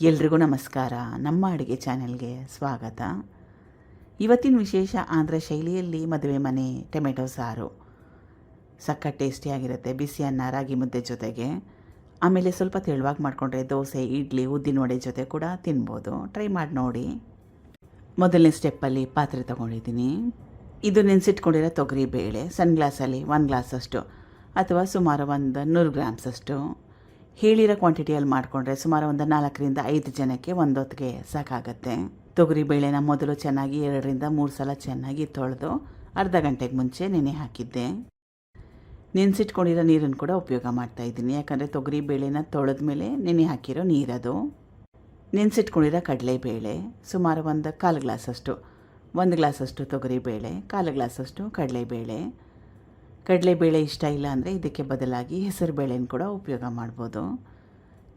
ಎಲ್ರಿಗೂ ನಮಸ್ಕಾರ. ನಮ್ಮ ಅಡುಗೆ ಚಾನೆಲ್ಗೆ ಸ್ವಾಗತ. ಇವತ್ತಿನ ವಿಶೇಷ ಆಂಧ್ರ ಶೈಲಿಯಲ್ಲಿ ಮದುವೆ ಮನೆ, ಟೊಮೆಟೊ ಸಾರು. ಸಖತ್ ಟೇಸ್ಟಿಯಾಗಿರುತ್ತೆ ಬಿಸಿ ಅನ್ನ, ರಾಗಿ ಮುದ್ದೆ ಜೊತೆಗೆ. ಆಮೇಲೆ ಸ್ವಲ್ಪ ತೆಳುವಾಗಿ ಮಾಡಿಕೊಂಡ್ರೆ ದೋಸೆ, ಇಡ್ಲಿ, ಉದ್ದಿನ ವಡೆ ಜೊತೆ ಕೂಡ ತಿನ್ಬೋದು. ಟ್ರೈ ಮಾಡಿ ನೋಡಿ. ಮೊದಲನೇ ಸ್ಟೆಪ್ಪಲ್ಲಿ ಪಾತ್ರೆ ತೊಗೊಂಡಿದ್ದೀನಿ. ಇದು ನೆನೆಸಿಟ್ಕೊಂಡಿರೋ ತೊಗರಿ ಬೇಳೆ, ಸನ್ ಗ್ಲಾಸಲ್ಲಿ ಒಂದು ಗ್ಲಾಸಷ್ಟು ಅಥವಾ ಸುಮಾರು ಒಂದು ನೂರು ಗ್ರಾಮ್ಸಷ್ಟು. ಹೇಳಿರೋ ಕ್ವಾಂಟಿಟಿಯಲ್ಲಿ ಮಾಡಿಕೊಂಡ್ರೆ ಸುಮಾರು ಒಂದು ನಾಲ್ಕರಿಂದ ಐದು ಜನಕ್ಕೆ ಒಂದೊತ್ತಿಗೆ ಸಾಕಾಗತ್ತೆ. ತೊಗರಿ ಬೇಳೆನ ಮೊದಲು ಚೆನ್ನಾಗಿ ಎರಡರಿಂದ ಮೂರು ಸಲ ಚೆನ್ನಾಗಿ ತೊಳೆದು ಅರ್ಧ ಗಂಟೆಗೆ ಮುಂಚೆ ನೆನೆ ಹಾಕಿದ್ದೆ. ನೆನೆಸಿಟ್ಕೊಂಡಿರೋ ನೀರನ್ನು ಕೂಡ ಉಪಯೋಗ ಮಾಡ್ತಾ ಇದ್ದೀನಿ. ಯಾಕಂದರೆ ತೊಗರಿ ಬೇಳೆನ ತೊಳೆದ ಮೇಲೆ ನೆನೆ ಹಾಕಿರೋ ನೀರದು. ನೆನೆಸಿಟ್ಕೊಂಡಿರೋ ಕಡಲೆಬೇಳೆ, ಸುಮಾರು ಒಂದು ಕಾಲು ಗ್ಲಾಸಷ್ಟು, ಒಂದು ಗ್ಲಾಸಷ್ಟು ತೊಗರಿಬೇಳೆ ಕಾಲು ಗ್ಲಾಸಷ್ಟು ಕಡಲೆಬೇಳೆ ಕಡಲೆಬೇಳೆ ಇಷ್ಟ ಇಲ್ಲ ಅಂದರೆ ಇದಕ್ಕೆ ಬದಲಾಗಿ ಹೆಸರು ಬೇಳೆನ ಕೂಡ ಉಪಯೋಗ ಮಾಡ್ಬೋದು.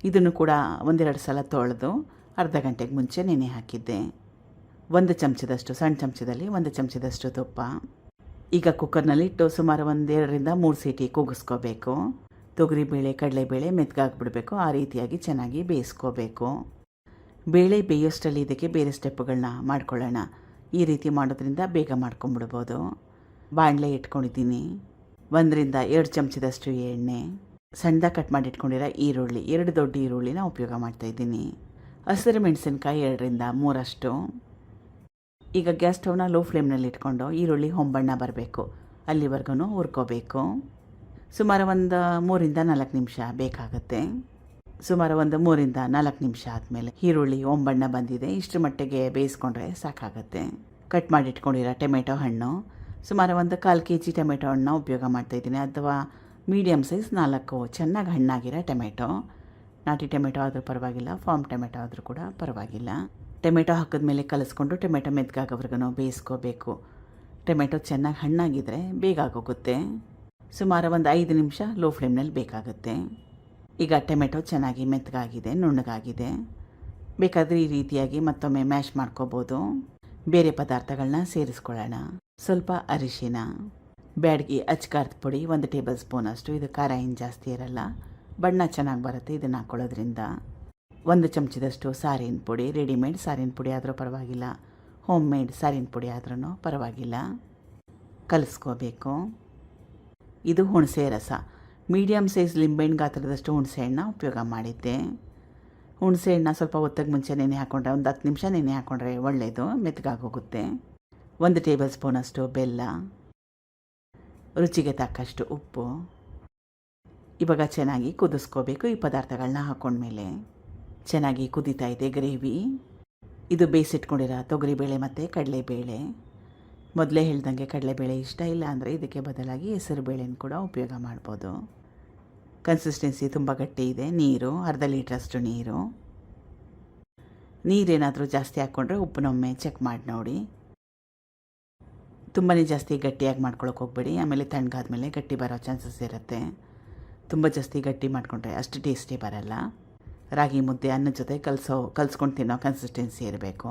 ಇದನ್ನು ಕೂಡ ಒಂದೆರಡು ಸಲ ತೊಳೆದು ಅರ್ಧ ಗಂಟೆಗೆ ಮುಂಚೆ ನೆನೆ ಹಾಕಿದ್ದೆ. ಒಂದು ಚಮಚದಷ್ಟು, ಸಣ್ಣ ಚಮಚದಲ್ಲಿ ಒಂದು ಚಮಚದಷ್ಟು ತುಪ್ಪ. ಈಗ ಕುಕ್ಕರ್ನಲ್ಲಿಟ್ಟು ಸುಮಾರು ಒಂದೆರಡರಿಂದ ಮೂರು ಸೀಟಿ ಕೂಗಿಸ್ಕೋಬೇಕು. ತೊಗರಿಬೇಳೆ, ಕಡಲೆಬೇಳೆ ಮೆತ್ಗಾಕ್ಬಿಡಬೇಕು ಆ ರೀತಿಯಾಗಿ ಚೆನ್ನಾಗಿ ಬೇಯಿಸ್ಕೋಬೇಕು. ಬೇಳೆ ಬೇಯೋಷ್ಟರಲ್ಲಿ ಇದಕ್ಕೆ ಬೇರೆ ಸ್ಟೆಪ್ಗಳನ್ನ ಮಾಡ್ಕೊಳ್ಳೋಣ. ಈ ರೀತಿ ಮಾಡೋದ್ರಿಂದ ಬೇಗ ಮಾಡ್ಕೊಂಬಿಡ್ಬೋದು. ಬಾಣಲೆ ಇಟ್ಕೊಂಡಿದ್ದೀನಿ. ಒಂದರಿಂದ ಎರಡು ಚಮಚದಷ್ಟು ಎಣ್ಣೆ, ಸಣ್ಣದಾಗಿ ಕಟ್ ಮಾಡಿ ಇಟ್ಕೊಂಡಿರೋ ಈರುಳ್ಳಿ, ಎರಡು ದೊಡ್ಡ ಈರುಳ್ಳಿನ ಉಪಯೋಗ ಮಾಡ್ತಾಯಿದ್ದೀನಿ ಹಸಿರು ಮೆಣಸಿನ್ಕಾಯಿ ಎರಡರಿಂದ ಮೂರಷ್ಟು. ಈಗ ಗ್ಯಾಸ್ ಸ್ಟವ್ನ ಲೋ ಫ್ಲೇಮ್ನಲ್ಲಿ ಇಟ್ಕೊಂಡು ಈರುಳ್ಳಿ, ಹೊಂಬಣ್ಣ ಬರಬೇಕು. ಅಲ್ಲಿವರೆಗೂ ಹುರ್ಕೋಬೇಕು. ಸುಮಾರು ಒಂದು ಮೂರಿಂದ ನಾಲ್ಕು ನಿಮಿಷ ಬೇಕಾಗುತ್ತೆ. ಸುಮಾರು ಒಂದು ಮೂರಿಂದ ನಾಲ್ಕು ನಿಮಿಷ ಆದಮೇಲೆ ಈರುಳ್ಳಿ ಒಂಬಣ್ಣ ಬಂದಿದೆ. ಇಷ್ಟರ ಮಟ್ಟಿಗೆ ಬೇಯಿಸ್ಕೊಂಡ್ರೆ ಸಾಕಾಗುತ್ತೆ. ಕಟ್ ಮಾಡಿಟ್ಕೊಂಡಿರೋ ಟೊಮೆಟೊ ಹಣ್ಣು ಸುಮಾರು ಒಂದು ಕಾಲು ಕೆ ಜಿ ಟೊಮೆಟೊ ಹಣ್ಣು ಉಪಯೋಗ ಮಾಡ್ತಾಯಿದ್ದೀನಿ ಅಥವಾ ಮೀಡಿಯಮ್ ಸೈಜ್ ನಾಲ್ಕು ಚೆನ್ನಾಗಿ ಹಣ್ಣಾಗಿರೋ ಟೊಮೆಟೊ. ನಾಟಿ ಟೊಮೆಟೊ ಆದರೂ ಪರವಾಗಿಲ್ಲ, ಫಾರ್ಮ್ ಟೊಮೆಟೊ ಆದರೂ ಕೂಡ ಪರವಾಗಿಲ್ಲ. ಟೊಮೆಟೊ ಹಾಕಿದ ಮೇಲೆ ಕಲಿಸ್ಕೊಂಡು ಟೊಮೆಟೊ ಮೆತ್ಗಾಗೋವರೆಗೂ ಬೇಯಿಸ್ಕೋಬೇಕು. ಟೊಮೆಟೊ ಚೆನ್ನಾಗಿ ಹಣ್ಣಾಗಿದ್ದರೆ ಬೇಗ ಆಗೋಗುತ್ತೆ. ಸುಮಾರು ಒಂದು ಐದು ನಿಮಿಷ ಲೋ ಫ್ಲೇಮ್ನಲ್ಲಿ ಬೇಕಾಗುತ್ತೆ. ಈಗ ಟೊಮೆಟೊ ಚೆನ್ನಾಗಿ ಮೆತ್ತಗಾಗಿದೆ ನುಣ್ಣಗಾಗಿದೆ. ಬೇಕಾದರೆ ಈ ರೀತಿಯಾಗಿ ಮತ್ತೊಮ್ಮೆ ಮ್ಯಾಶ್ ಮಾಡ್ಕೋಬೋದು. ಬೇರೆ ಪದಾರ್ಥಗಳನ್ನ ಸೇರಿಸ್ಕೊಳ್ಳೋಣ. ಸ್ವಲ್ಪ ಅರಿಶಿನ, ಬ್ಯಾಡಗಿ ಅಚ್ಕಾರದ ಪುಡಿ, ಒಂದು ಟೇಬಲ್ ಸ್ಪೂನ್ ಅಷ್ಟು. ಇದು ಖಾರ ಏನು ಜಾಸ್ತಿ ಇರಲ್ಲ. ಬಣ್ಣ ಚೆನ್ನಾಗಿ ಬರುತ್ತೆ ಇದನ್ನು ಹಾಕ್ಕೊಳ್ಳೋದ್ರಿಂದ ಒಂದು ಚಮಚದಷ್ಟು ಸಾರಿನ ಪುಡಿ, ರೆಡಿಮೇಡ್ ಸಾರಿನ ಪುಡಿ ಆದರೂ ಪರವಾಗಿಲ್ಲ. ಹೋಮ್ ಮೇಡ್ ಸಾರಿನ ಪುಡಿ ಆದ್ರೂ ಪರವಾಗಿಲ್ಲ. ಕಲಿಸ್ಕೋಬೇಕು. ಇದು ಹುಣಸೆ ರಸ. ಮೀಡಿಯಮ್ ಸೈಜ್ ಲಿಂಬೆಹಣ್ಣು ಗಾತ್ರದಷ್ಟು ಹುಣಸೆ ಹಣ್ಣು ಉಪಯೋಗ ಮಾಡಿದ್ದೆ. ಹುಣಸೆ ಹಣ್ಣು ಸ್ವಲ್ಪ ಹೊತ್ತಿಗೆ ಮುಂಚೆ ನೆನೆ ಹಾಕ್ಕೊಂಡ್ರೆ ಒಂದು ಹತ್ತು ನಿಮಿಷ ನೆನೆ ಹಾಕ್ಕೊಂಡ್ರೆ ಒಳ್ಳೆಯದು ಮೆತ್ತಗಾಗೋಗುತ್ತೆ ಒಂದು ಟೇಬಲ್ ಸ್ಪೂನಷ್ಟು ಬೆಲ್ಲ, ರುಚಿಗೆ ತಕ್ಕಷ್ಟು ಉಪ್ಪು. ಇವಾಗ ಚೆನ್ನಾಗಿ ಕುದಿಸ್ಕೋಬೇಕು ಈ ಪದಾರ್ಥಗಳನ್ನ ಹಾಕ್ಕೊಂಡ್ಮೇಲೆ ಚೆನ್ನಾಗಿ ಕುದೀತಾ ಇದೆ ಗ್ರೇವಿ. ಇದು ಬೇಯಿಸಿಟ್ಕೊಂಡಿರೋ ತೊಗರಿಬೇಳೆ ಮತ್ತು ಕಡಲೆಬೇಳೆ. ಮೊದಲೇ ಹೇಳ್ದಂಗೆ ಕಡಲೆಬೇಳೆ ಇಷ್ಟ ಇಲ್ಲ ಅಂದರೆ ಇದಕ್ಕೆ ಬದಲಾಗಿ ಹೆಸರು ಬೇಳೆನ ಕೂಡ ಉಪಯೋಗ ಮಾಡ್ಬೋದು. ಕನ್ಸಿಸ್ಟೆನ್ಸಿ ತುಂಬ ಗಟ್ಟಿ ಇದೆ. ನೀರು, ಅರ್ಧ ಲೀಟ್ರಷ್ಟು ನೀರು. ನೀರೇನಾದರೂ ಜಾಸ್ತಿ ಹಾಕ್ಕೊಂಡ್ರೆ ಉಪ್ಪನ್ನೊಮ್ಮೆ ಚೆಕ್ ಮಾಡಿ ನೋಡಿ. ತುಂಬಾ ಜಾಸ್ತಿ ಗಟ್ಟಿಯಾಗಿ ಮಾಡ್ಕೊಳಕ್ಕೆ ಹೋಗಬೇಡಿ. ಆಮೇಲೆ ತಣ್ಣಗಾದ್ಮೇಲೆ ಗಟ್ಟಿ ಬರೋ ಚಾನ್ಸಸ್ ಇರುತ್ತೆ. ತುಂಬ ಜಾಸ್ತಿ ಗಟ್ಟಿ ಮಾಡಿಕೊಂಡ್ರೆ ಅಷ್ಟು ಟೇಸ್ಟಿ ಬರಲ್ಲ. ರಾಗಿ ಮುದ್ದೆ ಅನ್ನದ ಜೊತೆ ಕಲಸೋ, ಕಲ್ಸ್ಕೊಂಡು ತಿನ್ನೋ ಕನ್ಸಿಸ್ಟೆನ್ಸಿ ಇರಬೇಕು.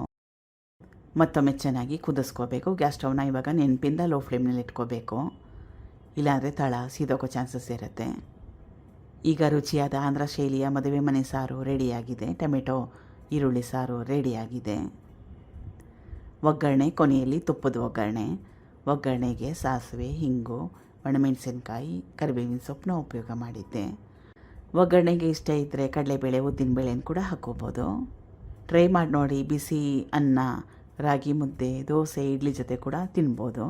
ಮತ್ತೊಮ್ಮೆ ಚೆನ್ನಾಗಿ ಕುದಿಸ್ಕೋಬೇಕು. ಗ್ಯಾಸ್ ಸ್ಟವ್ನ ಇವಾಗ ನೆನಪಿಂದ ಲೋ ಫ್ಲೇಮ್ನಲ್ಲಿ ಇಟ್ಕೋಬೇಕು. ಇಲ್ಲಾಂದರೆ ತಳ ಸೀದೋಗೋ ಚಾನ್ಸಸ್ ಇರುತ್ತೆ. ಈಗ ರುಚಿಯಾದ ಆಂಧ್ರ ಶೈಲಿಯ ಮದುವೆ ಮನೆ ಸಾರು ರೆಡಿಯಾಗಿದೆ. ಟೊಮೆಟೊ, ಈರುಳ್ಳಿ ಸಾರು ರೆಡಿಯಾಗಿದೆ. ಒಗ್ಗರಣೆ, ಕೊನೆಯಲ್ಲಿ ತುಪ್ಪದ ಒಗ್ಗರಣೆ. ಒಗ್ಗರಣೆಗೆ ಸಾಸಿವೆ, ಹಿಂಗು, ಒಣಮೆಣಸಿನಕಾಯಿ, ಕರಿಬೇವಿನ ಸೊಪ್ಪನ್ನ ಉಪಯೋಗ ಮಾಡಿದ್ದೆ. ಒಗ್ಗರಣೆಗೆ ಇಷ್ಟ ಇದ್ದರೆ ಕಡಲೆಬೇಳೆ, ಉದ್ದಿನಬೇಳೆನ ಕೂಡ ಹಾಕೋಬೋದು ಟ್ರೈ ಮಾಡಿ ನೋಡಿ, ಬಿಸಿ ಅನ್ನ, ರಾಗಿ ಮುದ್ದೆ, ದೋಸೆ, ಇಡ್ಲಿ ಜೊತೆ ಕೂಡ ತಿನ್ಬೋದು.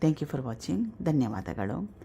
ಥ್ಯಾಂಕ್ ಯು ಫಾರ್ ವಾಚಿಂಗ್ ಧನ್ಯವಾದಗಳು.